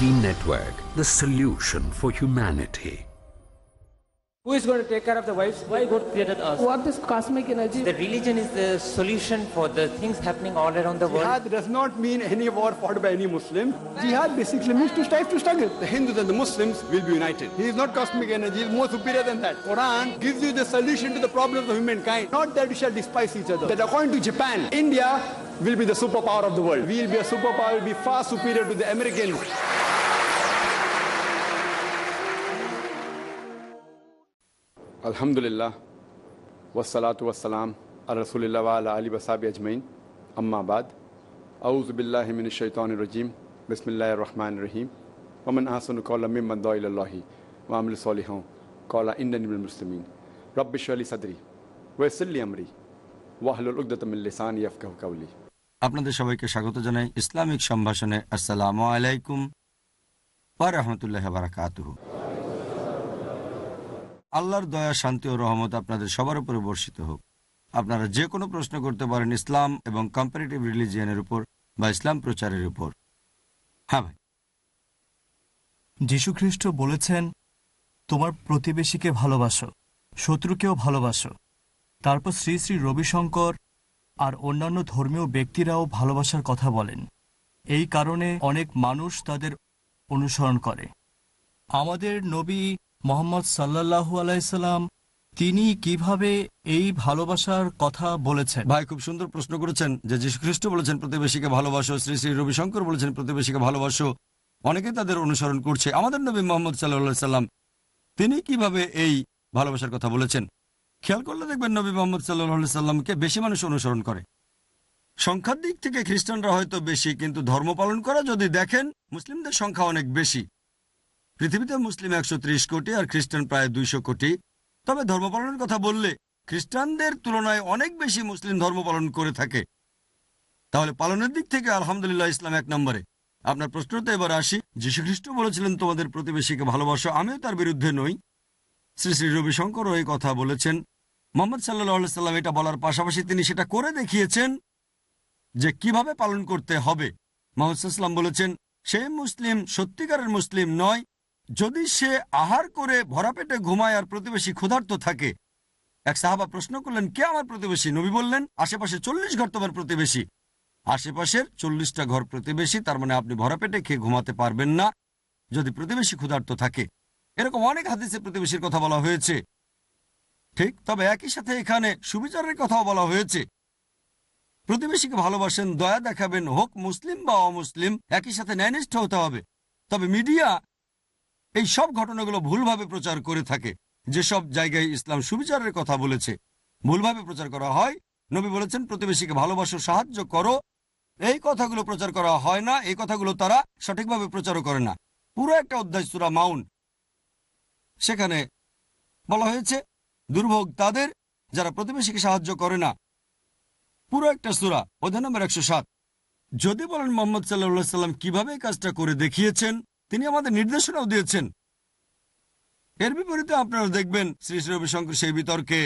the solution for humanity. Who is going to take care of the wives? Why God created us? What is cosmic energy? The religion is the solution for the things happening all around the world. Jihad does not mean any war fought by any Muslim. Jihad basically means to strive to struggle. The Hindus and the Muslims will be united. He is not cosmic energy, he is more superior than that. Quran gives you the solution to the problems of humankind, not that we shall despise each other. That according to Japan, India will be the superpower of the world. We will be a superpower, will be far superior to the American. الحمد لله والصلاة والسلام على رسول الله وعلى آله وصحبه أجمعين أما بعد أعوذ بالله من الشيطان الرجيم بسم الله الرحمن الرحيم ومن أحسن قولا ممن دعا إلى الله وعمل صالحا قال إنني من المسلمين رب اشرح لي صدري ويسر لي أمري واحلل عقدة من لساني يفقهوا قولي আপনাদের সবাইকে স্বাগত জানাই Islamic সম্ভাষণে। আসসালামু আলাইকুম রাহমাতুল্লাহি ওয়া বারাকাতুহু। আল্লাহর দয়া, শান্তি ও রহমত আপনাদের সবার উপরে বর্ষিত হোক। আপনারা যে কোনো প্রশ্ন করতে পারেন ইসলাম এবং কম্পারেটিভ রিলিজিয়ানের উপর বা ইসলাম প্রচারের উপর। হ্যাঁ ভাই। যীশুখ্রিস্ট বলেছেন, তোমার প্রতিবেশীকে ভালোবাসো, শত্রুকেও ভালোবাসো। তারপর শ্রী শ্রী রবিশঙ্কর আর অন্যান্য ধর্মীয় ব্যক্তিরাও ভালোবাসার কথা বলেন। এই কারণে অনেক মানুষ তাদের অনুসরণ করে। আমাদের নবী মোহাম্মদ সাল্লাহু আলাইসাল্লাম তিনি কীভাবে এই ভালোবাসার কথা বলেছেন? ভাই, খুব সুন্দর প্রশ্ন করেছেন যে যীশু খ্রিস্ট বলেছেন, প্রতিবেশীকে ভালোবাসো, শ্রী শ্রী রবিশঙ্কর বলেছেন, প্রতিবেশীকে ভালোবাসো অনেকে তাদের অনুসরণ করছে। আমাদের নবী মোহাম্মদ সাল্লাহ সাল্লাম তিনি কীভাবে এই ভালোবাসার কথা বলেছেন? খেয়াল করলে দেখবেন নবী মোহাম্মদ সাল্লাহ সাল্লামকে বেশি মানুষ অনুসরণ করে। সংখ্যার দিক থেকে খ্রিস্টানরা হয়তো বেশি, কিন্তু ধর্ম পালন করা যদি দেখেন, মুসলিমদের সংখ্যা অনেক বেশি। পৃথিবীতে মুসলিম একশো ত্রিশ কোটি আর খ্রিস্টান প্রায় দুইশো কোটি। তবে ধর্ম পালনের কথা বললে খ্রিস্টানদের তুলনায় অনেক বেশি মুসলিম ধর্ম পালন করে থাকে। তাহলে পালনের দিক থেকে আলহামদুলিল্লাহ ইসলাম এক নম্বরে। আপনার প্রশ্নতে এবার আসি। খ্রিস্ট বলেছিলেন, তোমাদের প্রতিবেশীকে ভালোবাসো, আমিও তার বিরুদ্ধে নই। শ্রী শ্রী রবিশঙ্করও এই কথা বলেছেন। মোহাম্মদ সাল্লাহ সাল্লাম এটা বলার পাশাপাশি তিনি সেটা করে দেখিয়েছেন যে কীভাবে পালন করতে হবে। মোহাম্মদ বলেছেন, সে মুসলিম সত্যিকারের মুসলিম নয়, যদি সে আহার করে ভরা পেটে ঘুমায় আর প্রতিবেশী ক্ষুধার্ত থাকে। এক সাহাবা প্রশ্ন করলেন, কে আমার প্রতিবেশী? নবী বললেন, আশেপাশে চল্লিশ ঘর তোমার প্রতিবেশী। আশেপাশের চল্লিশটা ঘর প্রতিবেশী, তার মানে আপনি ভরা পেটে খেয়ে ঘুমাতে পারবেন না, যদি প্রতিবেশী ক্ষুধার্ত থাকে। এরকম অনেক হাদিসে প্রতিবেশীর কথা বলা হয়েছে। ঠিক, তবে একই সাথে এখানে সুবিচারের কথাও বলা হয়েছে। প্রতিবেশীকে ভালোবাসেন, দয়া দেখাবেন, হোক মুসলিম বা অমুসলিম, একই সাথে ন্যায়নিষ্ঠ হতে হবে। তবে মিডিয়া এই সব ঘটনাগুলো ভুলভাবে প্রচার করে থাকে। যেসব জায়গায় ইসলাম সুবিচারের কথা বলেছে, ভুলভাবে প্রচার করা হয়। নবী বলেছেন, প্রতিবেশীকে ভালোবাসো, সাহায্য করো। এই কথাগুলো প্রচার করা হয় না, এই কথাগুলো তারা সঠিকভাবে প্রচারও করে না। পুরো একটা অধ্যায় সুরা মাউন। সেখানে বলা হয়েছে দুর্ভোগ তাদের, যারা প্রতিবেশীকে সাহায্য করে না। পুরো একটা সুরা, অধ্যায় নম্বর একশো সাত। যদি বলেন মোহাম্মদ সাল্লাহ সাল্লাম কীভাবে কাজটা করে দেখিয়েছেন, তিনি আমাদের নির্দেশনাও দিয়েছেন। এর বিপরীতে আপনারা দেখবেন শ্রী শ্রী রবিশঙ্কর সেই বিতর্কে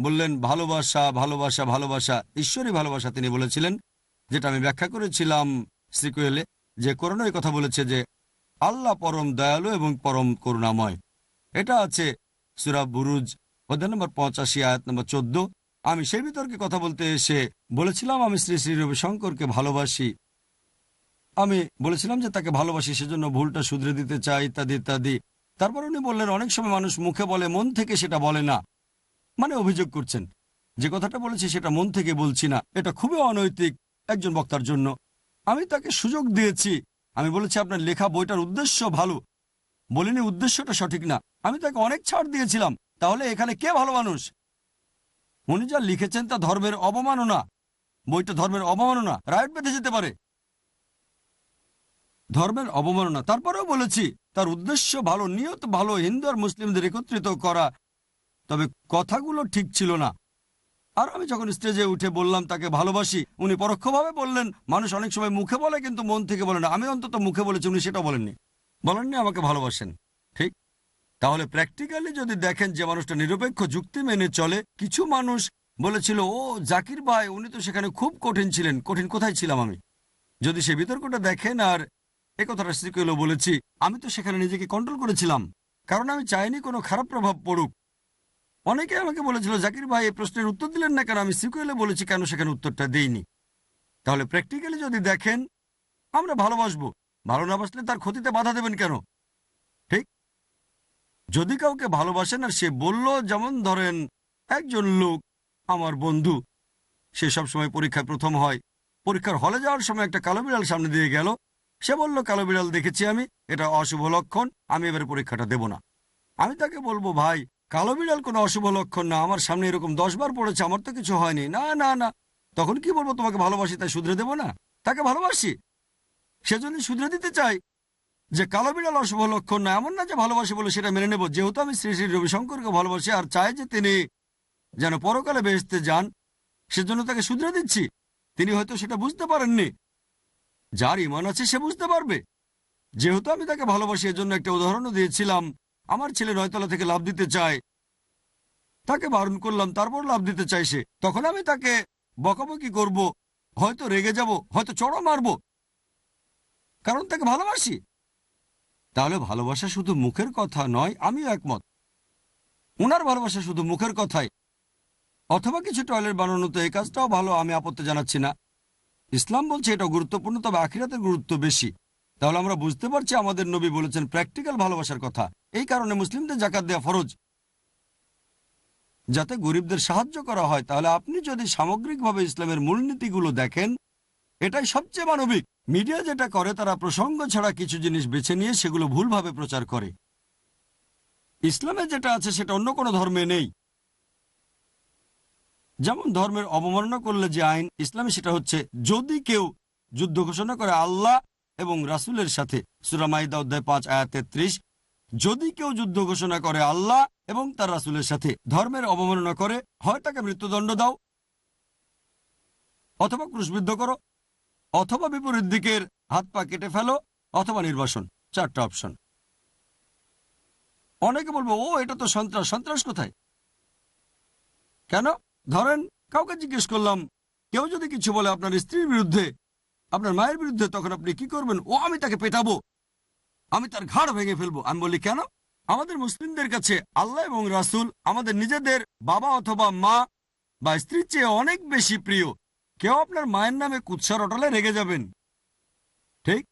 বললেন, ভালোবাসা ভালোবাসা ভালোবাসা ঈশ্বরী ভালোবাসা তিনি বলেছিলেন, যেটা আমি ব্যাখ্যা করেছিলাম শ্রীকোয়েলে, যে করোনা কথা বলেছে যে আল্লাহ পরম দয়ালু এবং পরম করুণাময়। এটা আছে সুরা বুরুজ অধ্যায় নম্বর পঁচাশি, আয়াত নম্বর চোদ্দ। আমি সেই বিতর্কে কথা বলতে এসে বলেছিলাম, আমি শ্রী শ্রী রবিশঙ্করকে ভালোবাসি। আমি বলেছিলাম যে তাকে ভালোবাসি, সেজন্য ভুলটা শুধরে দিতে চাই, ইত্যাদি ইত্যাদি। তারপর উনি বললেন, অনেক সময় মানুষ মুখে বলে, মন থেকে সেটা বলে না। মানে অভিযোগ করছেন, যে কথাটা বলেছি সেটা মন থেকে বলছি না। এটা খুবই অনৈতিক একজন বক্তার জন্য। আমি তাকে সুযোগ দিয়েছি। আমি বলেছি, আপনার লেখা বইটার উদ্দেশ্য ভালো। বলিনি, উদ্দেশ্যটা সঠিক না। আমি তাকে অনেক ছাড় দিয়েছিলাম। তাহলে এখানে কে ভালো মানুষ? উনি যা লিখেছেন তা ধর্মের অবমাননা। বইটা ধর্মের অবমাননা। রায়ট বেঁধে যেতে পারে। ধর্মের অবমাননা। তারপরেও বলেছি, তার উদ্দেশ্য ভালো, নিয়ত ভালো হিন্দু আর মুসলিমদের একত্রিত করা। তবে কথাগুলো ঠিক ছিল না। আর আমি যখন স্টেজে উঠে বললাম তাকে ভালোবাসি, উনি পরোক্ষভাবে বললেন, মানুষ অনেক সময় মুখে বলে কিন্তু মন থেকে বলে না। আমি অন্তত মুখে বলেছি, উনি সেটা বলেননি। বলেননি আমাকে ভালোবাসেন। ঠিক? তাহলে প্র্যাকটিক্যালি যদি দেখেন যে মানুষটা নিরপেক্ষ যুক্তি মেনে চলে, কিছু মানুষ বলেছিল, ও, জাকির ভাই, উনি তো সেখানে খুব কঠিন ছিলেন। কঠিন কোথায় ছিলাম আমি? যদি সে বিতর্কটা দেখেন আর এ কথাটা সিকুয়েলও বলেছি, আমি তো সেখানে নিজেকে কন্ট্রোল করেছিলাম। কারণ আমি চাইনি কোনো খারাপ প্রভাব পড়ুক। অনেকে আমাকে বলেছিল, জাকির ভাই, এই প্রশ্নের উত্তর দিলেন না কেন? আমি সিকুয়েলে বলেছি কেন সেখানে উত্তরটা দেইনি? তাহলে প্র্যাকটিক্যালি যদি দেখেন, আমরা ভালোবাসবো। ভালো না বাসলে তার ক্ষতিতে বাধা দেবেন কেন? ঠিক? যদি কাউকে ভালোবাসেন আর সে বলল, যেমন ধরেন একজন লোক, আমার বন্ধু, সে সব সময় পরীক্ষায় প্রথম হয়। পরীক্ষার হলে যাওয়ার সময় একটা কালো বিড়াল সামনে দিয়ে গেল। সে বলল, কালো বিড়াল দেখেছি আমি, এটা অশুভ লক্ষণ, আমি এবার পরীক্ষাটা দেব না। আমি তাকে বলব, ভাই, কালো বিড়াল কোনো অশুভ লক্ষণ না, আমার সামনে এরকম দশ বার পড়েছে, আমার তো কিছু হয়নি। না না না, তখন কি বলব তোমাকে ভালোবাসি, তাই শুধরে দেবো না? তাকে ভালোবাসি? সে যদি শুধরে দিতে চাই যে কালো বিড়াল অশুভ লক্ষণ না, এমন না যে ভালোবাসি বলে সেটা মেনে নেব। যেহেতু আমি শ্রী শ্রী রবিশঙ্করকে ভালোবাসি আর চাই যে তিনি যেন পরকালে বেহেস্তে যান, সেজন্য তাকে শুধরে দিচ্ছি। তিনি হয়তো সেটা বুঝতে পারেননি। যার ইমান আছে সে বুঝতে পারবে। যেহেতু আমি তাকে ভালোবাসি এর জন্য একটা উদাহরণও দিয়েছিলাম। আমার ছেলে নয়তলা থেকে লাভ দিতে চায়। তাকে বারণ করলাম, তারপর লাভ দিতে চাই সে। তখন আমি তাকে বকাবকি করব, হয়তো রেগে যাব, হয়তো চড়ো মারব। কারণ তাকে ভালোবাসি। তাহলে ভালোবাসা শুধু মুখের কথা নয়, আমিও একমত। ওনার ভালোবাসা শুধু মুখের কথাই। অথবা কিছু টয়লেট বানানোতে এই কাজটাও ভালো, আমি আপত্তি জানাচ্ছি না। ইসলাম বলছে এটা গুরুত্বপূর্ণ, তবে আখিরাতের গুরুত্ব বেশি। তাহলে আমরা বুঝতে পারছি আমাদের নবী বলেছেন প্র্যাকটিক্যাল ভালোবাসার কথা। এই কারণে মুসলিমদের জাকাত দেওয়া ফরজ। যাতে গরিবদের সাহায্য করা হয়, তাহলে আপনি যদি সামগ্রিকভাবে ইসলামের মূলনীতিগুলো দেখেন, এটাই সবচেয়ে মানবিক। মিডিয়া যেটা করে, তারা প্রসঙ্গ ছাড়া কিছু জিনিস বেছে নিয়ে সেগুলো ভুলভাবে প্রচার করে। ইসলামে যেটা আছে, সেটা অন্য কোনো ধর্মে নেই। যেমন ধর্মের অবমাননা করলে যে আইন, ইসলামে সেটা হচ্ছে, যদি কেউ যুদ্ধ ঘোষণা করে আল্লাহ এবং রাসুলের সাথে সুরামাইদা অধ্যায় পাঁচ আয়া তেত্রিশ, যদি কেউ যুদ্ধ ঘোষণা করে আল্লাহ এবং তার রাসুলের সাথে ধর্মের অবমাননা করে, হয় তাকে মৃত্যুদণ্ড দাও, অথবা ক্রুশবিদ্ধ করো অথবা বিপরীত দিকের হাত পা কেটে ফেলো অথবা নির্বাসন, চারটা অপশন অনেকে বলব, ও, এটা তো সন্ত্রাস সন্ত্রাস কোথায়? কেন? ধরেন, কাউকে জিজ্ঞেস করলাম, কেউ যদি কিছু বলে আপনার স্ত্রীর বিরুদ্ধে, আপনার মায়ের বিরুদ্ধে, তখন আপনি কি করবেন? ও, আমি তাকে পেটাবো। আমি তার ঘাড় ভেঙে ফেলব। আমি বলি, কেন? আমাদের মুসলিমদের কাছে আল্লাহ এবং রাসূল আমাদের নিজেদের বাবা অথবা মা বা স্ত্রীর চেয়ে অনেক বেশি প্রিয়। কেউ আপনার মায়ের নামে কুৎসার অটলে রেগে যাবেন। ঠিক?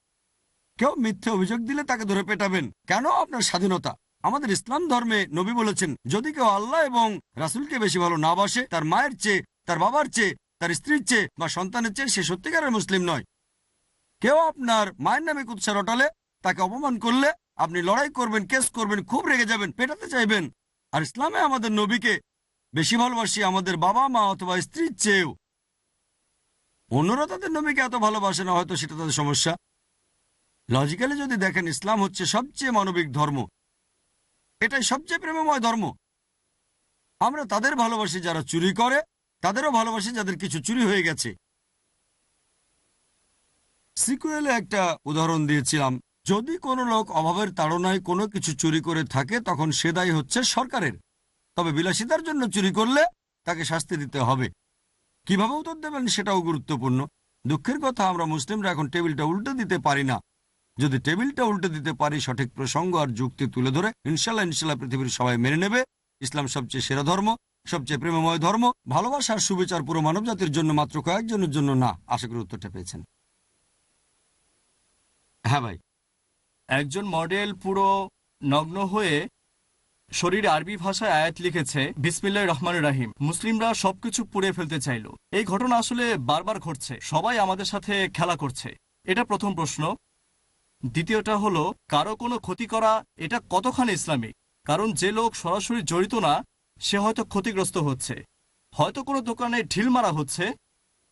কেউ মিথ্যে অভিযোগ দিলে তাকে ধরে পেটাবেন। কেন আপনার স্বাধীনতা? আমাদের ইসলাম ধর্মে নবী বলেছেন, যদি কেউ আল্লাহ এবং রাসূলকে বেশি ভালো না বাসে, তার মায়ের চেয়ে, তার বাবার চেয়ে, তার স্ত্রীর চেয়ে বা সন্তানের চেয়ে সে সত্যিকারের মুসলিম নয়। কেউ আপনার মায়ের নামে কুৎসা রটালে তাকে অপমান করলে আপনি লড়াই করবেন, কেস করবেন, খুব রেগে যাবেন, পেটাতে চাইবেন। আর ইসলামে আমাদের নবীকে বেশি ভালোবাসি আমাদের বাবা মা অথবা স্ত্রীর চেয়েও। অন্যরা তাদের নবীকে এত ভালোবাসে না, হয়তো সেটা তাদের সমস্যা। লজিক্যালি যদি দেখেন, ইসলাম হচ্ছে সবচেয়ে মানবিক ধর্ম। এটাই সবচেয়ে প্রেমময় ধর্ম। আমরা তাদের ভালোবাসি যারা চুরি করে, তাদেরও ভালোবাসি যাদের কিছু চুরি হয়ে গেছে। সিকুয়েলে একটা উদাহরণ দিয়েছিলাম। যদি কোনো লোক অভাবের তাড়নায় কোনো কিছু চুরি করে থাকে, তখন সে দায়ী হচ্ছে সরকারের। তবে বিলাসিতার জন্য চুরি করলে তাকে শাস্তি দিতে হবে। কীভাবে উত্তর দেবেন সেটাও গুরুত্বপূর্ণ। দুঃখের কথা, আমরা মুসলিমরা এখন টেবিলটা উল্টে দিতে পারি না। যদি টেবিলটা উল্টে দিতে পারি, সঠিক প্রসঙ্গ আর যুক্তি তুলে ধরে ইনশাল্লাহ ইনশাল্লাহ পৃথিবীর সবাই মেনে নেবে। ইসলাম সবচেয়ে সেরা ধর্ম, সবচেয়ে প্রেমময় ধর্ম। ভালোবাসার সুবিচার পুরো মানব জাতির জন্য মাত্র কয়েকজনের জন্য না। আশা করি উত্তরটা পেয়েছেন। হ্যাঁ ভাই। একজন মডেল পুরো নগ্ন হয়ে শরীরে আরবি ভাষায় আয়াত লিখেছে, বিসমিল্লাহ রহমান রাহিম। মুসলিমরা সবকিছু পুড়ে ফেলতে চাইল। এই ঘটনা আসলে বারবার ঘটছে। সবাই আমাদের সাথে খেলা করছে। এটা প্রথম প্রশ্ন। দ্বিতীয়টা হলো, কারও কোনো ক্ষতি করা এটা কতখানি ইসলামিক? কারণ যে লোক সরাসরি জড়িত না, সে হয়তো ক্ষতিগ্রস্ত হচ্ছে। হয়তো কোনো দোকানে ঢিল মারা হচ্ছে,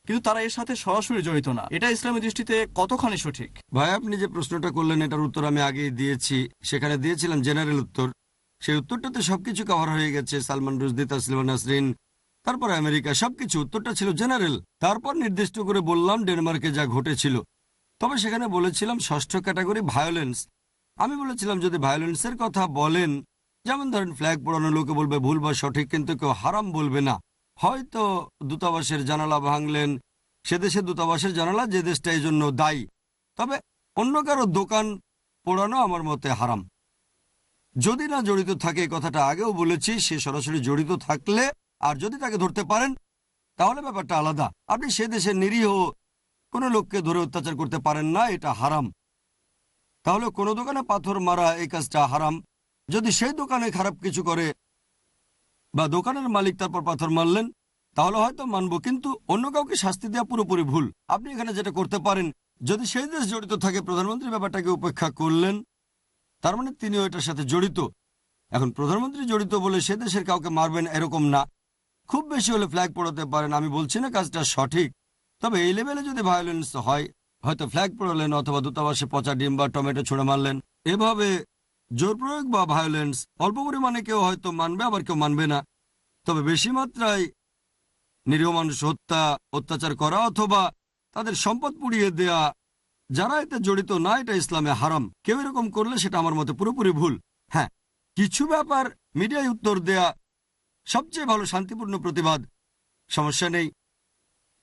কিন্তু তারা এর সাথে সরাসরি জড়িত না। এটা ইসলামী দৃষ্টিতে কতখানি সঠিক? ভাই, আপনি যে প্রশ্নটা করলেন, এটার উত্তর আমি আগে দিয়েছি। সেখানে দিয়েছিলাম জেনারেল উত্তর। সেই উত্তরটাতে সবকিছু কভার হয়ে গেছে। সালমান রুজদি তাসলিমা নাসরিন, তারপর আমেরিকা, সবকিছু। উত্তরটা ছিল জেনারেল তারপর নির্দিষ্ট করে বললাম ডেনমার্কে যা ঘটেছিল। তবে সেখানে বলেছিলাম ষষ্ঠ ক্যাটাগরি ভায়োলেন্স আমি বলেছিলাম, যদি ভায়োলেন্সের কথা বলেন, যেমন ধরেন ফ্ল্যাগ পোড়ানো লোকে বলবে ভুল বা সঠিক, কিন্তু কেউ হারাম বলবে না। হয়তো দূতাবাসের জানালা ভাঙলেন, সে দেশে দূতাবাসের জানালা, যে দেশটা এই জন্য দায়ী। তবে অন্য কারও দোকান পোড়ানো আমার মতে হারাম। যদি না জড়িত থাকে এই কথাটা আগেও বলেছি, সে সরাসরি জড়িত থাকলে আর যদি তাকে ধরতে পারেন, তাহলে ব্যাপারটা আলাদা। আপনি সে দেশের নিরীহ, কোনো লোককে ধরে অত্যাচার করতে পারেন না, এটা হারাম। তাহলে কোনো দোকানে পাথর মারা এই কাজটা হারাম। যদি সেই দোকানে খারাপ কিছু করে বা দোকানের মালিক তারপর পাথর মারলেন, তাহলে হয়তো মানব, কিন্তু অন্য কাউকে শাস্তি দেওয়া পুরোপুরি ভুল। আপনি এখানে যেটা করতে পারেন, যদি সেই দেশ জড়িত থাকে, প্রধানমন্ত্রী ব্যাপারটাকে উপেক্ষা করলেন তার মানে তিনিও এটার সাথে জড়িত। এখন প্রধানমন্ত্রী জড়িত বলে সে দেশের কাউকে মারবেন এরকম না। খুব বেশি হলে ফ্ল্যাগ পড়াতে পারেন, আমি বলছি না কাজটা সঠিক। তবে এই লেভেলে যদি ভায়োলেন্স হয়, হয়তো ফ্ল্যাগ পড়ালেন অথবা দূতাবাসে পচা ডিম বা টমেটো ছুঁড়ে মারলেন। এভাবে জোর প্রয়োগ বা ভায়োলেন্স অল্প পরিমাণে কেউ হয়তো মানবে, আবার কেউ মানবে না। তবে বেশি মাত্রায় নিরীহ মানুষ হত্যা, অত্যাচার করা অথবা তাদের সম্পদ পুড়িয়ে দেয়া যারা এতে জড়িত না, এটা ইসলামে হারাম। কেউ এরকম করলে সেটা আমার মতে পুরোপুরি ভুল। হ্যাঁ কিছু ব্যাপার মিডিয়ায় উত্তর দেয়া সবচেয়ে ভালো শান্তিপূর্ণ প্রতিবাদ। সমস্যা নেই।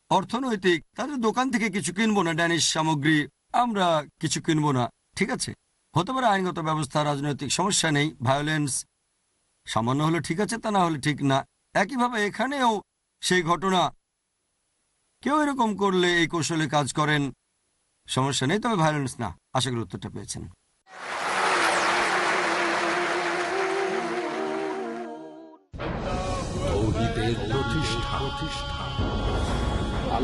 অর্থনৈতিক, তাদের দোকান থেকে কিছু কিনবো না, ড্যানিশ সামগ্রী, আমরা কিছু কিনবো না, ঠিক আছে? হতে পারে আইনগত ব্যবস্থা, রাজনৈতিক, সমস্যা নেই ভায়োলেন্স সামান্য হলে ঠিক আছে, তা না হলে ঠিক না। একইভাবে এখানেও সেই ঘটনা। কেউ এরকম করলে এই কৌশলে কাজ করেন সমস্যা নেই তবে ভায়োলেন্স না। আশা করি উত্তরটা পেয়েছেন। প্রতিষ্ঠা।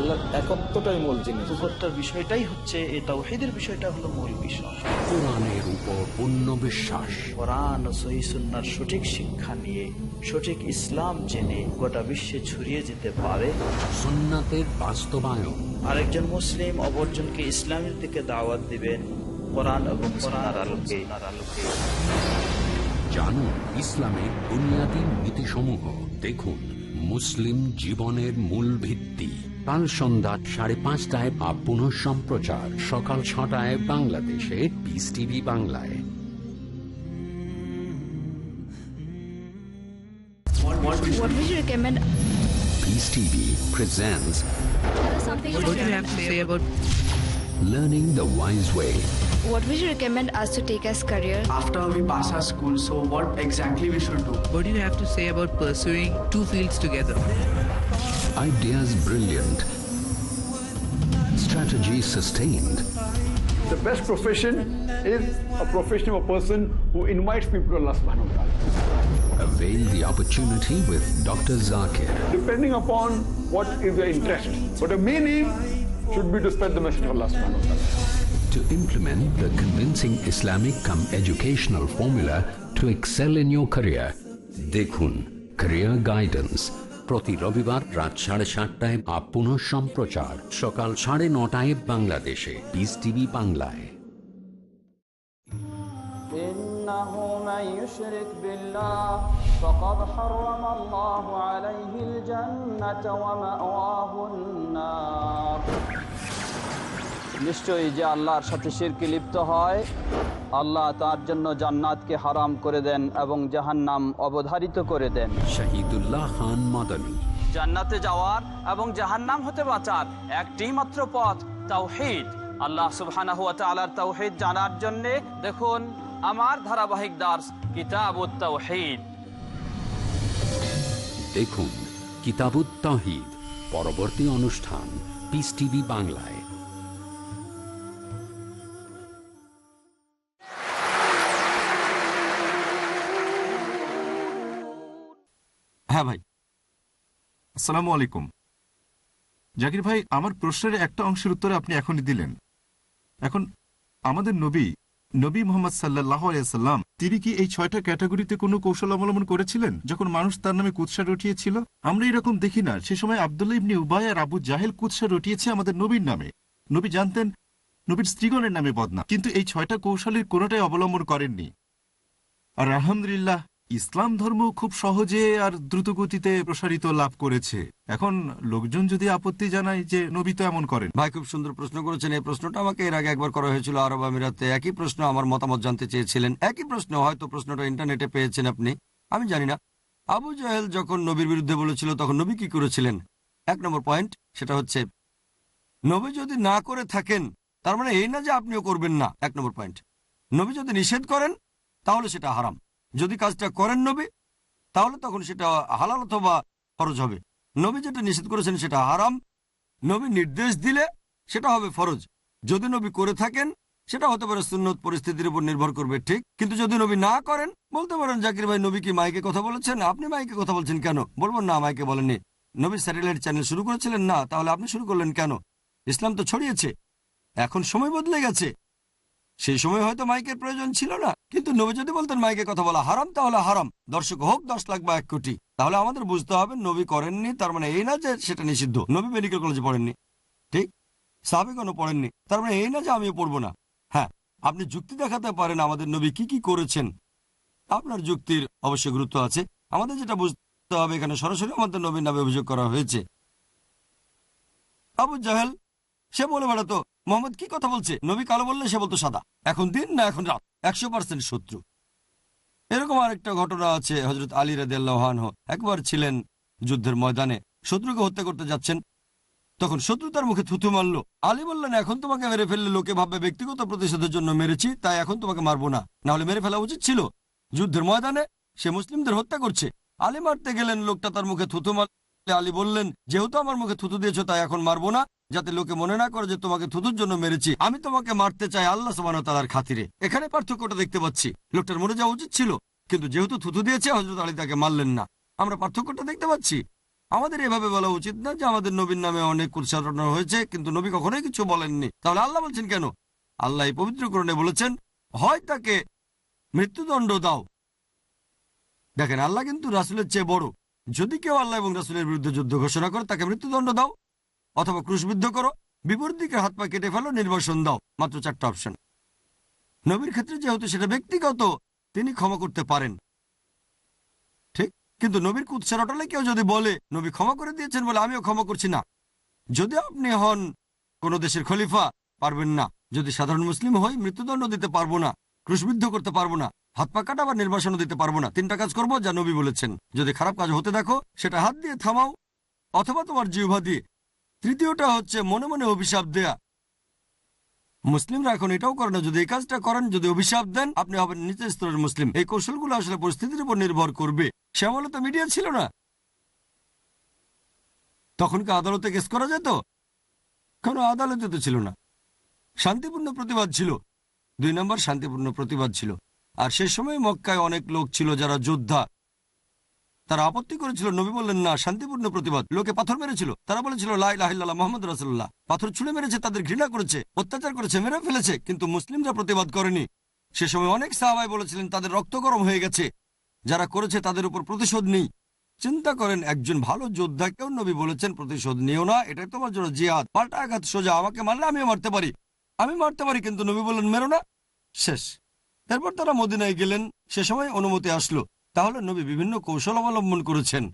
আল্লাহর একত্বটাই মূল জিনিস। উপত্যার বিষয়টাই হচ্ছে এই তাওহীদের বিষয়টা হলো মূল বিষয়। কোরআনের উপর পূর্ণ বিশ্বাস। কোরআন ও সহি সুন্নাহর সঠিক শিক্ষা নিয়ে সঠিক ইসলাম জেনে গোটা বিশ্বে ছড়িয়ে যেতে পারে। সুন্নাতের বাস্তবায়ন। আরেকজন মুসলিম অপরজনকে ইসলামের দিকে দাওয়াত দিবেন কোরআন এবং কোরআন আলোকে। আলোকে জানুন ইসলামের বুনিয়াদী নীতিসমূহ। দেখুন মুসলিম জীবনের মূল ভিত্তি। কাল সন্ধ্যা সাড়ে পাঁচটায় বা পুনঃ সম্প্রচার সকাল ছটায় বাংলাদেশে পিস টিভি বাংলায় What would you recommend? Peace TV presents Something What do you have to say about learning the wise way What would you recommend us to take as career? after we pass our school so what exactly we should do what do you have to say about pursuing two fields together? Ideas brilliant. Strategy sustained. The best profession is a profession of a person who invites people to Allah subhanahu wa ta'ala. Avail the opportunity with Dr. Zakir. Depending upon what is your interest. But the meaning should be to spread the message of Allah subhanahu wa ta'ala. To implement the convincing Islamic come educational formula to excel in your career, Dekhun, Career Guidance, প্রতি রবিবার রাত সাড়ে সাতটায় বা পুনঃ সম্প্রচার। সকাল সাড়ে নটায় বাংলাদেশে। বিস টিভি বাংলায়। হারাম নিশ্চয়ই যে আল্লাহর সাথে শিরকে লিপ্ত হয় আল্লাহ তার জন্য জান্নাতকে হারাম করে দেন এবং জাহান্নাম অবধারিত করে দেন। শহীদুল্লাহ খান মাদানী। জান্নাতে যাওয়ার এবং জাহান্নাম হতে বাঁচার একটি মাত্র পথ তাওহীদ। আল্লাহ সুবহানাহু ওয়া তাআলার তাওহীদ জানার জন্য দেখুন আমার ধারাবাহিক দাস কিতাবুত তাওহীদ। দেখুন কিতাবুত তহিদ পরবর্তী অনুষ্ঠান পিস টিভি বাংলায়। হ্যাঁ ভাই। আসসালামু আলাইকুম। জাকির ভাই, আমার প্রশ্নের একটা অংশের উত্তরে আপনি এখনই দিলেন। এখন, আমাদের নবী নবী মোহাম্মদ সাল্লাহ আলিয়াল্লাম তিনি কি এই ছয়টা ক্যাটাগরিতে কোনো কৌশল অবলম্বন করেছিলেন? যখন মানুষ তার নামে কুৎসা রটিয়েছিল? আমরা এরকম দেখি না। সে সময় আবদুল্লাহ ইবনি উবাই আর আবু জাহেল কুৎসা রটিয়েছে আমাদের নবীর নামে। নবী জানতেন, নবীর স্ত্রীগণের নামে বদনা কিন্তু এই ছয়টা কৌশলের কোনোটাই অবলম্বন করেননি। আর আলহামদুলিল্লাহ ইসলাম ধর্ম খুব সহজে আর দ্রুতগতিতে প্রসারিত লাভ করেছে। এখন লোকজন যদি আপত্তি জানায় যে নবী তো এমন করেন। ভাই, খুব সুন্দর প্রশ্ন করেছেন। এই প্রশ্নটা আমাকে এর আগে একবার করা হয়েছিল আরব আমিরাতে। একই প্রশ্ন আমার মতামত জানতে চেয়েছিলেন। একই প্রশ্ন, হয়তো প্রশ্নটা ইন্টারনেটে পেয়েছেন আপনি। আমি জানি না। আবু জাহেল যখন নবীর বিরুদ্ধে বলেছিল, তখন নবী কি করেছিলেন? এক নম্বর পয়েন্ট, সেটা হচ্ছে, নবী যদি না করে থাকেন, তার মানে এই না যে আপনিও করবেন না। এক নম্বর পয়েন্ট, নবী যদি নিষেধ করেন, তাহলে সেটা হারাম। যদি কাজটা করেন নবী, তাহলে তখন সেটা হালাল অথবা ফরজ হবে। নবী যেটা নিষেধ করেছেন সেটা হারাম। নবী নির্দেশ দিলে সেটা হবে ফরজ। যদি নবী করে থাকেন, সেটা হতে পারে সুন্নত পরিস্থিতির উপর নির্ভর করবে, ঠিক। কিন্তু যদি নবী না করেন, বলতে পারেন, জাকির ভাই, নবী কি মাইকে কথা বলেছেন? আপনি মাইকে কথা বলছেন কেন? বলব, না, মাইকে বলেননি। নবী স্যাটেলাইট চ্যানেল শুরু করেছিলেন? না, তাহলে আপনি শুরু করলেন কেন? ইসলাম তো ছড়িয়েছে। এখন সময় বদলে গেছে। সেই সময় হয়তো মাইকের প্রয়োজন ছিল না। কিন্তু নবী যদি বলতেন, মাইকে কথা বলা হারাম, তাহলে হারাম। দর্শক হোক, দশ লাখ বা এক কোটি। তাহলে আমাদের বুঝতে হবে, নবী করেননি, তার মানে এই না যে সেটা নিষিদ্ধ। নবী মেডিকেল কলেজে পড়েননি। ঠিক? সাবেকনও পড়েননি। তার মানে এই না যে আমিও পড়ব না। হ্যাঁ আপনি যুক্তি দেখাতে পারেন আমাদের নবী কি কি করেছেন। আপনার যুক্তির অবশ্যই গুরুত্ব আছে। আমাদের যেটা বুঝতে হবে এখানে সরাসরি আমাদের নবীর নামে অভিযোগ করা হয়েছে। আবু জাহেল সে বলে বেড়াতো, মোহাম্মদ কি কথা বলছে? নবী কালো বললে সে বলতো সাদা। এখন দিন না এখন রাত? একশো পার্সেন্ট শত্রু। এরকম আরেকটা ঘটনা আছে হজরত আলী রাদিয়াল্লাহান একবার ছিলেন যুদ্ধের ময়দানে, শত্রুকে হত্যা করতে যাচ্ছেন। তখন শত্রু তার মুখে থুতু মারল। আলী বললেন, এখন তোমাকে মেরে ফেললে লোকে ভাববে ব্যক্তিগত প্রতিশোধের জন্য মেরেছি, তাই এখন তোমাকে মারবো না। না হলে মেরে ফেলা উচিত ছিল। যুদ্ধের ময়দানে সে মুসলিমদের হত্যা করছে। আলী মারতে গেলেন, লোকটা তার মুখে থুতু মারলে। আলী বললেন, যেহেতু আমার মুখে থুতু দিয়েছ, তাই এখন মারবো না। যাতে লোকে মনে না করে যে তোমাকে থুতুর জন্য মেরেছি। আমি তোমাকে মারতে চাই আল্লাহ সমান তালার খাতিরে। এখানে পার্থক্যটা দেখতে পাচ্ছি। লোকটার মরে যাওয়া উচিত ছিল, কিন্তু যেহেতু থুতু দিয়েছে হজরত আলী তাকে মারলেন না। আমরা পার্থক্যটা দেখতে পাচ্ছি। আমাদের এভাবে বলা উচিত না যে আমাদের নবীর নামে অনেক উচ্চারণ হয়েছে, কিন্তু নবী কখনোই কিছু বলেননি। তাহলে আল্লাহ বলছেন কেন? আল্লাহ এই পবিত্রকরণে বলেছেন, হয় তাকে মৃত্যুদণ্ড দাও। দেখেন, আল্লাহ কিন্তু রাসুলের চেয়ে বড়। যদি কেউ আল্লাহ এবং রাসুলের বিরুদ্ধে যুদ্ধ ঘোষণা করে, তাকে মৃত্যুদণ্ড দাও অথবা ক্রুশবিদ্ধ করো, বিপরীত দিকে হাত পা কেটে ফেলো, নির্বাসন দাও। মাত্র চারটা অপশন নবীর ক্ষেত্রে যেহেতু সেটা ব্যক্তিগত, তিনি ক্ষমা করতে পারেন। ঠিক? কিন্তু নবীর কুৎসার অটলে কেউ যদি বলে, নবী ক্ষমা করে দিয়েছেন বলে আমিও ক্ষমা করছি না। যদি আপনি হন কোন দেশের খলিফা, পারবেন না। যদি সাধারণ মুসলিম হই, মৃত্যুদণ্ড দিতে পারব না, ক্রুশবিদ্ধ করতে পারব না। হাত পা কাটা বা নির্বাসনও দিতে পারব না। তিনটা কাজ করব, যা নবী বলেছেন। যদি খারাপ কাজ হতে দেখো, সেটা হাত দিয়ে থামাও। অথবা তোমার জিহ্বা দিয়ে। তৃতীয়টা হচ্ছে মনে মনে অভিশাপ দেয়া। মুসলিমরা এখন এটাও করে না, যদি এই কাজটা করেন, যদি অভিশাপ দেন, আপনি হবেন নিচের স্তরের মুসলিম। এই কৌশলগুলো আসলে পরিস্থিতির উপর নির্ভর করবে। সে তো মিডিয়া ছিল না। তখন কি আদালতে কেস করা যেত? কোনো আদালতে তো ছিল না। শান্তিপূর্ণ প্রতিবাদ ছিল। দুই নম্বর শান্তিপূর্ণ প্রতিবাদ ছিল। আর সে সময় মক্কায় অনেক লোক ছিল যারা যোদ্ধা। তারা আপত্তি করেছিল, নবী বললেন, না, শান্তিপূর্ণ প্রতিবাদ। লোকে পাথর মেরেছিল। তারা বলেছিল লাই লাহিল্লাহ মোহাম্মদ রাসুল্লাহ পাথর ছুঁড়ে মেরেছে, তাদের ঘৃণা করেছে, অত্যাচার করেছে, মেরে ফেলেছে, কিন্তু মুসলিমরা প্রতিবাদ করেনি। সে সময় অনেক সাহাবাই বলেছিলেন, তাদের রক্ত গরম হয়ে গেছে। যারা করেছে, তাদের উপর প্রতিশোধ নেই। চিন্তা করেন, একজন ভালো যোদ্ধাকেও নবী বলেছেন, প্রতিশোধ নিও না, এটাই তোমার জন্য জিহাদ। পাল্টা আঘাত সোজা, আমাকে মারলে আমিও মারতে পারি। আমি মারতে পারি, কিন্তু নবী বললেন, মেরো না। শেষ। তারপর তারা মদিনায় গেলেন। সে সময় অনুমতি আসলো। তাহলে নবী বিভিন্ন কৌশল অবলম্বন করেছেন।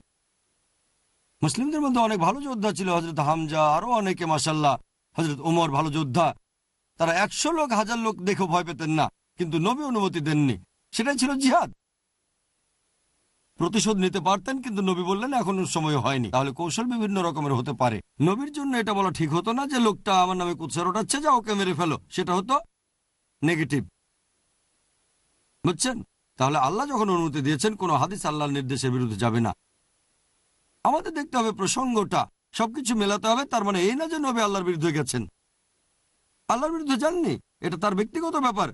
মুসলিমদের মধ্যে অনেক ভালো যোদ্ধা ছিল। হজরত হামজা, আরও অনেকে মাসাল্লাহ হজরত উমর ভালো যোদ্ধা। তারা একশো লোক, হাজার লোক দেখেও ভয় পেতেন না। কিন্তু নবী অনুমতি দেননি। সেটাই ছিল জিহাদ। প্রতিশোধ নিতে পারতেন, কিন্তু নবী বললেন, এখন সময় হয়নি। তাহলে কৌশল বিভিন্ন রকমের হতে পারে। নবীর জন্য এটা বলা ঠিক হতো না যে, লোকটা আমার নামে কুৎসার ওঠাচ্ছে যা ওকে মেরে ফেলো। সেটা হতো নেগেটিভ। বুঝছেন? তাহলে আল্লাহ যখন অনুমতি দিয়েছেন, কোনো হাদিস আল্লাহর নির্দেশের বিরুদ্ধে যাবে না। আমাদের দেখতে হবে প্রসঙ্গটা, সবকিছু মেলাতে হবে, তার মানে এই না যে নবী আল্লাহর বিরুদ্ধে গেছেন। আল্লাহর বিরুদ্ধে যাননি, এটা তার ব্যক্তিগত ব্যাপার।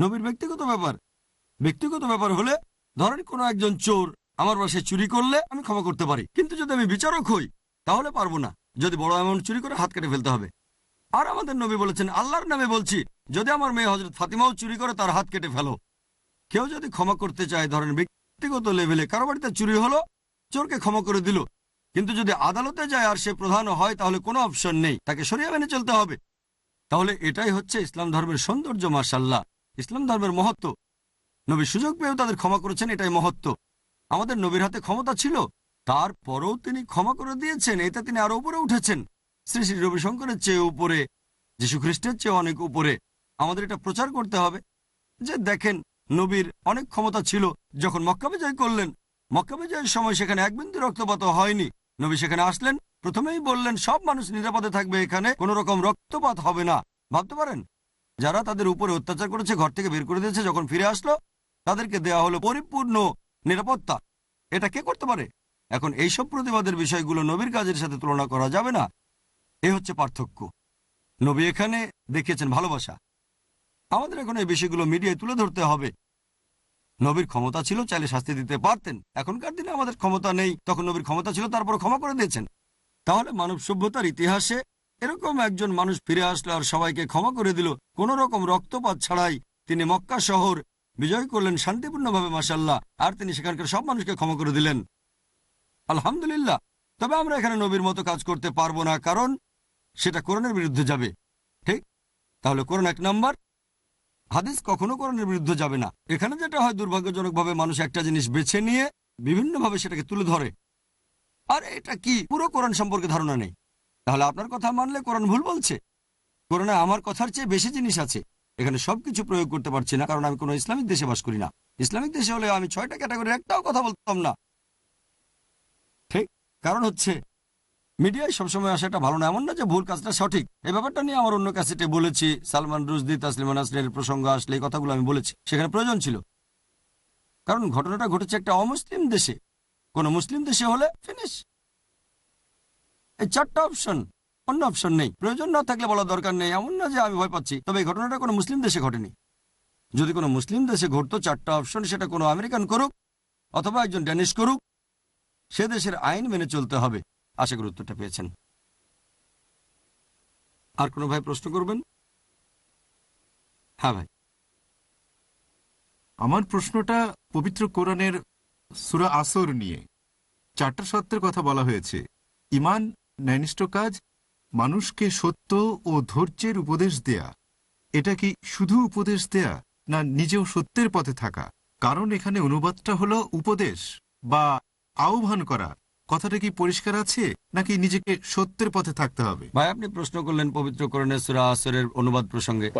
নবীর ব্যক্তিগত ব্যাপার। ব্যক্তিগত ব্যাপার হলে, ধরেন কোনো একজন চোর আমার বাসায় চুরি করলে আমি ক্ষমা করতে পারি। কিন্তু যদি আমি বিচারক হই, তাহলে পারব না। যদি বড় অ্যামাউন্ট চুরি করে হাত কেটে ফেলতে হবে। আর আমাদের নবী বলেছেন, আল্লাহর নামে বলছি, যদি আমার মেয়ে হজরত ফাতিমাও চুরি করে, তার হাত কেটে ফেলো। কেউ যদি ক্ষমা করতে চায়, ধরেন ব্যক্তিগত লেভেলে কারও বাড়িতে চুরি হলো, চোরকে ক্ষমা করে দিল। কিন্তু যদি আদালতে যায় আর সে প্রধান হয়, তাহলে কোনো অপশন নেই। তাকে সরিয়ে মেনে চলতে হবে। তাহলে এটাই হচ্ছে ইসলাম ধর্মের সৌন্দর্য মাসাল্লাহ ইসলাম ধর্মের মহত্ব। নবী সুযোগ পেয়েও তাদের ক্ষমা করেছেন, এটাই মহত্ব। আমাদের নবীর হাতে ক্ষমতা ছিল। তারপরেও তিনি ক্ষমা করে দিয়েছেন, এতে তিনি আরও উপরে উঠেছেন। শ্রী শ্রী রবিশঙ্করের চেয়ে উপরে, যীশু খ্রিস্টের চেয়ে অনেক উপরে আমাদের এটা প্রচার করতে হবে। যে দেখেন, নবীর অনেক ক্ষমতা ছিল, যখন মক্কা বিজয় করলেন, মক্কা বিজয়ের সময় সেখানে এক বিন্দু রক্তপাত হয়নি। নবী সেখানে আসলেন, প্রথমেই বললেন, সব মানুষ নিরাপদে থাকবে, এখানে কোনো রকম রক্তপাত হবে না। ভাবতে পারেন, যারা তাদের উপরে অত্যাচার করেছে, ঘর থেকে বের করে দিয়েছে, যখন ফিরে আসলো, তাদেরকে দেওয়া হলো পরিপূর্ণ নিরাপত্তা। এটা কে করতে পারে? এখন এইসব প্রতিবাদের বিষয়গুলো নবীর কাজের সাথে তুলনা করা যাবে না। এ হচ্ছে পার্থক্য। নবী এখানে দেখিয়েছেন ভালোবাসা। আমাদের এখন এই বিষয়গুলো মিডিয়ায় তুলে ধরতে হবে। নবীর ক্ষমতা ছিল, চাইলে শাস্তি দিতে পারতেন। এখনকার দিনে আমাদের ক্ষমতা নেই, তখন নবীর ক্ষমতা ছিল তারপর ক্ষমা করে দিয়েছেন। তাহলে মানব সভ্যতার ইতিহাসে এরকম একজন মানুষ ফিরে আসলো আর সবাইকে ক্ষমা করে দিল। কোন রকম রক্তপাত ছাড়াই তিনি মক্কা শহর বিজয় করলেন শান্তিপূর্ণভাবে মাসাল্লাহ আর তিনি সেখানকার সব মানুষকে ক্ষমা করে দিলেন। আলহামদুলিল্লাহ। তবে আমরা এখানে নবীর মতো কাজ করতে পারব না, কারণ সেটা কোরআনের বিরুদ্ধে যাবে, ঠিক? তাহলে কোরআন এক নম্বর। হাদিস কখনো কোরআনের বিরুদ্ধে যাবে না। এখানে যেটা হয়, দুর্ভাগ্যজনকভাবে মানুষ একটা জিনিস বেছে নিয়ে বিভিন্নভাবে সেটাকে তুলে ধরে। আর এটা কি? পুরো কোরআন সম্পর্কে ধারণা নেই। তাহলে আপনার কথা মানলে কোরআন ভুল বলছে। কোরআনে আমার কথার চেয়ে বেশি জিনিস আছে। এখানে সবকিছু প্রয়োগ করতে পারছি না, কারণ আমি কোনো ইসলামিক দেশে বাস করি না। ইসলামিক দেশে হলে আমি ছয়টা ক্যাটাগরির একটাও কথা বলতাম না। ঠিক? কারণ হচ্ছে মিডিয়ায় সবসময় আসাটা ভালো না, এমন না যে ভুল কাজটা সঠিক। এই ব্যাপারটা নিয়ে আমার অন্য ক্যাসেটে বলেছি, সালমান রুজদি তাসলিমান আসলের প্রসঙ্গ আসলে এই কথাগুলো আমি বলেছি। সেখানে প্রয়োজন ছিল। কারণ ঘটনাটা ঘটেছে একটা অমুসলিম দেশে। কোন মুসলিম দেশে হলে ফিনিশ এই চারটা অপশন অন্য অপশন নেই। প্রয়োজন না থাকলে বলা দরকার নেই। এমন না যে আমি ভয় পাচ্ছি। তবে এই ঘটনাটা কোনো মুসলিম দেশে ঘটেনি। যদি কোনো মুসলিম দেশে ঘটতো, চারটা অপশন সেটা কোনো আমেরিকান করুক অথবা একজন ড্যানিশ করুক, সে দেশের আইন মেনে চলতে হবে। আশা করি উত্তরটা পেয়েছেন। আর কোনো ভাই প্রশ্ন করবেন? হ্যাঁ ভাই। আমার প্রশ্নটা পবিত্র কোরআনের সুরা আসর নিয়ে। চারটা সত্যের কথা বলা হয়েছে। ইমান ন্যায়নিষ্ঠ কাজ, মানুষকে সত্য ও ধৈর্যের উপদেশ দেয়া। এটা কি শুধু উপদেশ দেয়া না নিজেও সত্যের পথে থাকা? কারণ এখানে অনুবাদটা হলো উপদেশ বা আহ্বান করা। কথাটা কি পরিষ্কার আছে? নাকি নিজেকে সত্যের পথে থাকতে হবে? ভাই আপনি প্রশ্ন করলেন পবিত্র করণের সুরা আসরের অনুবাদ প্রসঙ্গে।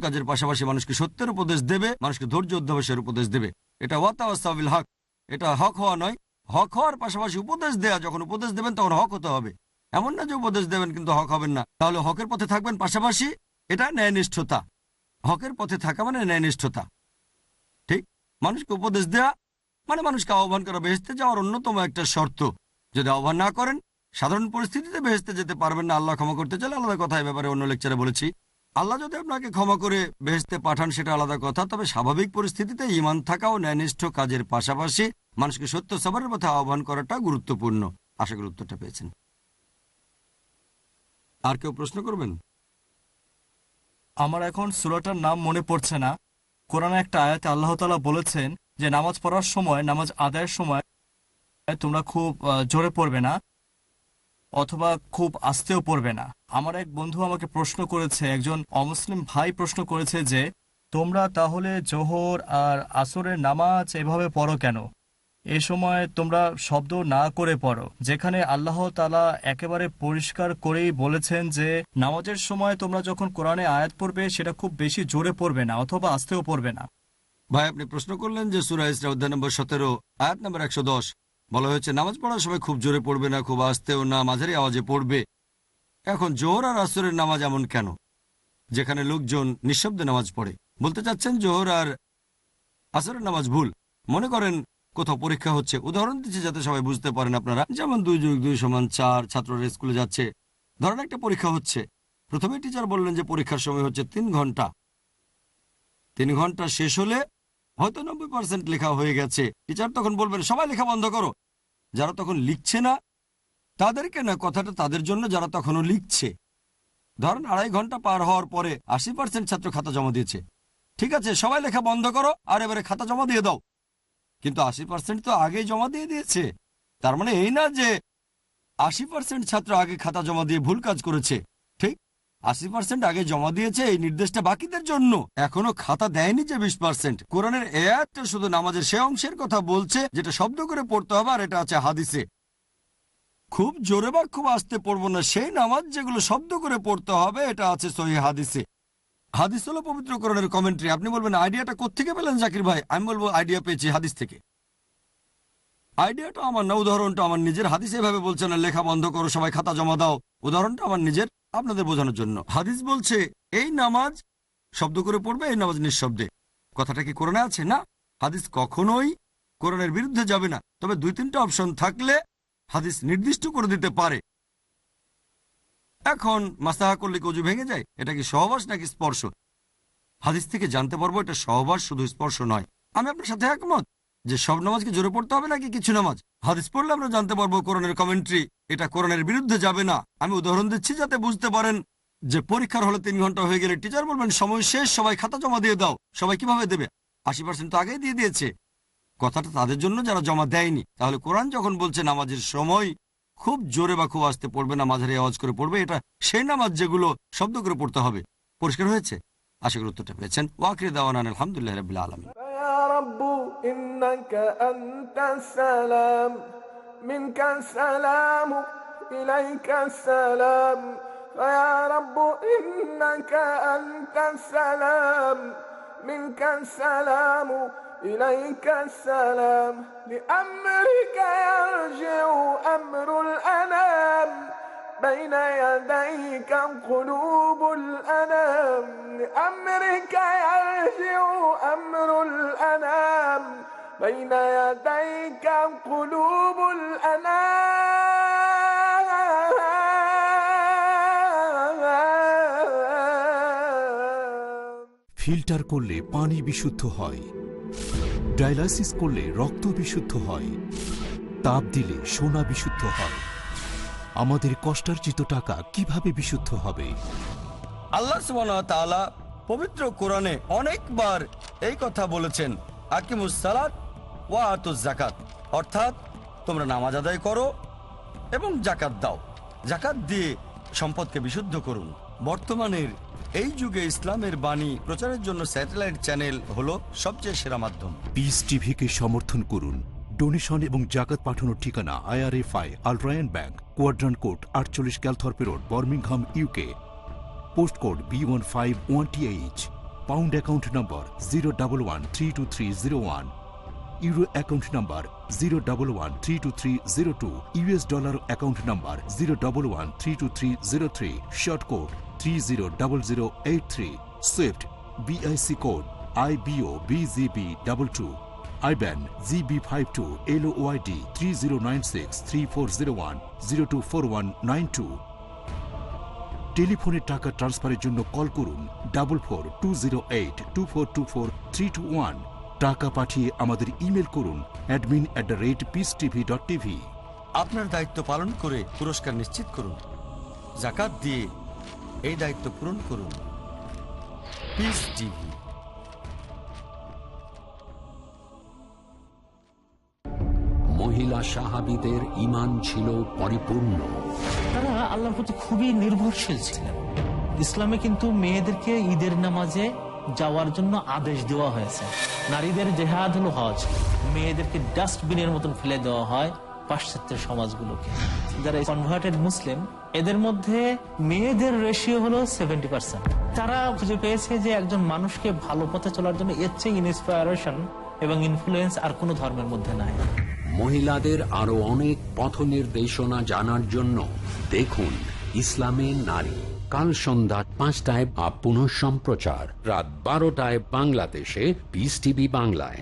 কাজের পাশাপাশি মানুষকে সত্যের উপদেশ দেবে মানুষকে ধৈর্য উপদেশ দেবে। এটা ওয়াতাওয়াসাবিল হক এটা হক হওয়া নয়। হক হওয়ার পাশাপাশি উপদেশ দেয়া যখন উপদেশ দেবেন তখন হক হতে হবে। এমন না যে উপদেশ দেবেন কিন্তু হক হবেন না। তাহলে হকের পথে থাকবেন পাশাপাশি এটা ন্যায়নিষ্ঠতা হকের পথে থাকা মানে ন্যায়নিষ্ঠতা। ঠিক? মানুষকে উপদেশ দেয়া মানে মানুষকে আহ্বান করা। বেহেস্তে যাওয়ার অন্যতম একটা শর্ত, যদি আহ্বান না করেন, সাধারণ পরিস্থিতিতে বেহেস্তে যেতে পারবেন না। আল্লাহ ক্ষমা করতে চাইলে আলাদা কথা এ ব্যাপারে অন্য লেকচারে বলেছি। আল্লাহ যদি আপনাকে ক্ষমা করে বেহেস্তে পাঠান, সেটা আলাদা কথা। তবে স্বাভাবিক পরিস্থিতিতে ইমান থাকা ও ন্যায়নিষ্ঠ কাজের পাশাপাশি মানুষকে সত্য সবারের পথে আহ্বান করাটা গুরুত্বপূর্ণ। আশা করি উত্তরটা পেয়েছেন। আর কেউ প্রশ্ন করবেন? আমার এখন সুরাটার নাম মনে পড়ছে না। কোরআনে একটা আয়াতে আল্লাহ তালা বলেছেন যে, নামাজ পড়ার সময়, নামাজ আদায়ের সময় তোমরা খুব জোরে পড়বে না অথবা খুব আস্তেও পড়বে না। আমার এক বন্ধু আমাকে প্রশ্ন করেছে, একজন অমুসলিম ভাই প্রশ্ন করেছে যে, তোমরা তাহলে জোহর আর আসরের নামাজ এভাবে পড়ো কেন? এ সময় তোমরা শব্দ না করে পড়ো। যেখানে আল্লাহ তালা একেবারে পরিষ্কার করেই বলেছেন যে, নামাজের সময় তোমরা যখন কোরআনে আয়াত পড়বে, সেটা খুব বেশি জোরে পড়বে না, অথবা আস্তেও পড়বে না। ভাই, আপনি প্রশ্ন করলেন যে সুরা ইসরা অধ্যায় নম্বর সতেরো, আয়াত নম্বর একশো দশ। বলা হয়েছে, নামাজ পড়ার সময় খুব জোরে পড়বে না, খুব আস্তেও না, মাঝারি আওয়াজে পড়বে। এখন জোহর আর আসরের নামাজ এমন কেন? যেখানে লোকজন নিঃশব্দে নামাজ পড়ে। বলতে চাচ্ছেন জোহর আর আসরের নামাজ ভুল। মনে করেন কোথাও পরীক্ষা হচ্ছে। উদাহরণ দিচ্ছি যাতে সবাই বুঝতে পারেন আপনারা। যেমন দুই যোগ দুই সমান চার ছাত্ররা স্কুলে যাচ্ছে। ধরেন একটা পরীক্ষা হচ্ছে। প্রথমে টিচার বললেন যে পরীক্ষার সময় হচ্ছে তিন ঘণ্টা। তিন ঘণ্টা শেষ হলে হয়তো নব্বই পার্সেন্ট লেখা হয়ে গেছে। টিচার তখন বলবেন, সবাই লেখা বন্ধ করো। যারা তখন লিখছে না, তাদেরকে না, কথাটা তাদের জন্য যারা তখনও লিখছে। ধরেন আড়াই ঘণ্টা পার হওয়ার পরে আশি পার্সেন্ট ছাত্র খাতা জমা দিয়েছে। ঠিক আছে, সবাই লেখা বন্ধ করো আর এবারে খাতা জমা দিয়ে দাও। কিন্তু আশি পার্সেন্ট তো আগেই জমা দিয়ে দিয়েছে। তার মানে এই না যে আশি পার্সেন্ট ছাত্র আগে খাতা জমা দিয়ে ভুল কাজ করেছে। ঠিক? আশি পার্সেন্ট আগে জমা দিয়েছে এই নির্দেশটা বাকিদের জন্য। এখনও খাতা দেয়নি যে বিশ পার্সেন্ট কোরআনের এ আয়াতটা শুধু নামাজের সে অংশের কথা বলছে, যেটা শব্দ করে পড়তে হবে, আর এটা আছে হাদিসে। খুব জোরে বা খুব আস্তে পড়ব না, সেই নামাজ যেগুলো শব্দ করে পড়তে হবে, এটা আছে সহি হাদিসে। হাদিস হলো পবিত্র করণের কমেন্ট্রি আপনি বলবেন, আইডিয়াটা কোথেকে পেলেন জাকির ভাই? আমি বলব, আইডিয়া পেয়েছি হাদিস থেকে। আইডিয়াটা আমার না, উদাহরণটা আমার নিজের। হাদিস এভাবে বলছে না, লেখা বন্ধ করো, সবাই খাতা জমা দাও। উদাহরণটা আমার নিজের, আপনাদের বোঝানোর জন্য। হাদিস বলছে, এই নামাজ শব্দ করে পড়বে, এই নামাজ নিঃশব্দে। কথাটা কি কোরআনে আছে? না। হাদিস কখনোই কোরআনের বিরুদ্ধে যাবে না। তবে দুই তিনটা অপশন থাকলে হাদিস নির্দিষ্ট করে দিতে পারে। এখন মাস্তাহা করলে কি অজু ভেঙে যায়? এটা কি সহবাস নাকি স্পর্শ? হাদিস থেকে জানতে পারব এটা সহবাস, শুধু স্পর্শ নয়। আমি আপনার সাথে একমত যে সব নামাজকে জোরে পড়তে হবে নাকি কিছু নামাজ? হাদিস পড়লে আমরা জানতে পারব কোরআনের কমেন্ট্রি এটা কোরআনের বিরুদ্ধে যাবে না। আমি উদাহরণ দিচ্ছি যাতে বুঝতে পারেন যে পরীক্ষার হলে তিন ঘণ্টা হয়ে গেলে টিচার বলবেন, সময় শেষ, সবাই খাতা জমা দিয়ে দাও। সবাই কীভাবে দেবে? আশি পার্সেন্ট তো আগেই দিয়ে দিয়েছে। কথাটা তাদের জন্য যারা জমা দেয়নি। তাহলে কোরআন যখন বলছে নামাজের সময় খুব জোরে বা খুব আস্তে পড়বে না মাঝারি আওয়াজ করে পড়বে এটা সেই নামাজ যেগুলো শব্দ করে পড়তে হবে পরিষ্কার হয়েছে আশা করি উত্তরটা পেয়েছেন ওয়াকরি দাওয়ান আলহামদুলিল্লাহ রবিল্লা আলমী يا رب إنك أنت السلام منك السلام إليك السلام فيا رب إنك أنت السلام منك السلام إليك السلام لأمرك يرجع أمر الأنام بين يديك قلوب الأنام لأمرك يرجع أمر الأنام بين يديك قلوب الأنام ফিল্টার করলে পানি বিশুদ্ধ হয় ডায়ালাইসিস করলে রক্ত বিশুদ্ধ হয়, তাপ দিলে সোনা বিশুদ্ধ হয়। আমাদের কষ্টার্জিত টাকা কীভাবে বিশুদ্ধ হবে? আল্লাহ পবিত্র কোরআনে অনেকবার এই কথা বলেছেন ওয়া জাকাত অর্থাৎ তোমরা নামাজ আদায় করো এবং জাকাত দাও। জাকাত দিয়ে সম্পদকে বিশুদ্ধ করুন। বর্তমানের এই যুগে ইসলামের বাণী প্রচারের জন্য স্যাটেলাইট চ্যানেল হলো সবচেয়ে সেরা মাধ্যম। পিস টিভিকে সমর্থন করুন। ডোনেশন এবং জাকাত পাঠানোর ঠিকানা IRFI Al Rayan bank Quadrant court আটচল্লিশ Calthorpe road Birmingham UK post code B one five one T H pound account number zero double one three two three zero one euro account number zero double one three two three zero two US dollar account number zero double one three two three zero three short code three zero zero eight three swift BIC code I BO BGB double two IBAN GB five two L YD three zero nine six three four zero one zero two four one nine two টেলিফোনে টাকা ট্রান্সফারের জন্য call করুন double four two zero eight two four two four three two one টাকা পাঠিয়ে আমাদের email করুন admin at the rate Peace TV dot TV আপনার দায়িত্ব পালন করে পুরস্কার নিশ্চিত করুন। জাকাত দিয়ে এই দায়িত্ব পূরণ করুন। পিস টিভি মহিলা সাহাবিদের ইমান ছিল পরিপূর্ণ। তারা আল্লাহর প্রতি খুবই নির্ভরশীল ছিলেন। ইসলামে কিন্তু মেয়েদেরকে ঈদের নামাজে যাওয়ার জন্য আদেশ দেওয়া হয়েছে। নারীদের জেহাদ হলো হজ। মেয়েদেরকে ডাস্টবিনের মতন ফেলে দেওয়া হয়। পাশ্চাত্যের সমাজগুলোকে। যারা কনভার্টেড মুসলিম এদের মধ্যে মেয়েদের রেশিও হলো সেভেন্টি তারা খুঁজে পেয়েছে যে একজন মানুষকে ভালো পথে চলার জন্য এর চেয়ে ইন্সপায়ারেশন এবং ইনফ্লুয়েন্স আর কোনো ধর্মের মধ্যে নাই। মহিলাদের আরও অনেক পথ নির্দেশনা জানার জন্য দেখুন ইসলামে নারী। কাল সন্ধ্যা পাঁচটায় আপ পুনঃ সম্প্রচার রাত বারোটায় বাংলাদেশে পিস টিভি বাংলায়।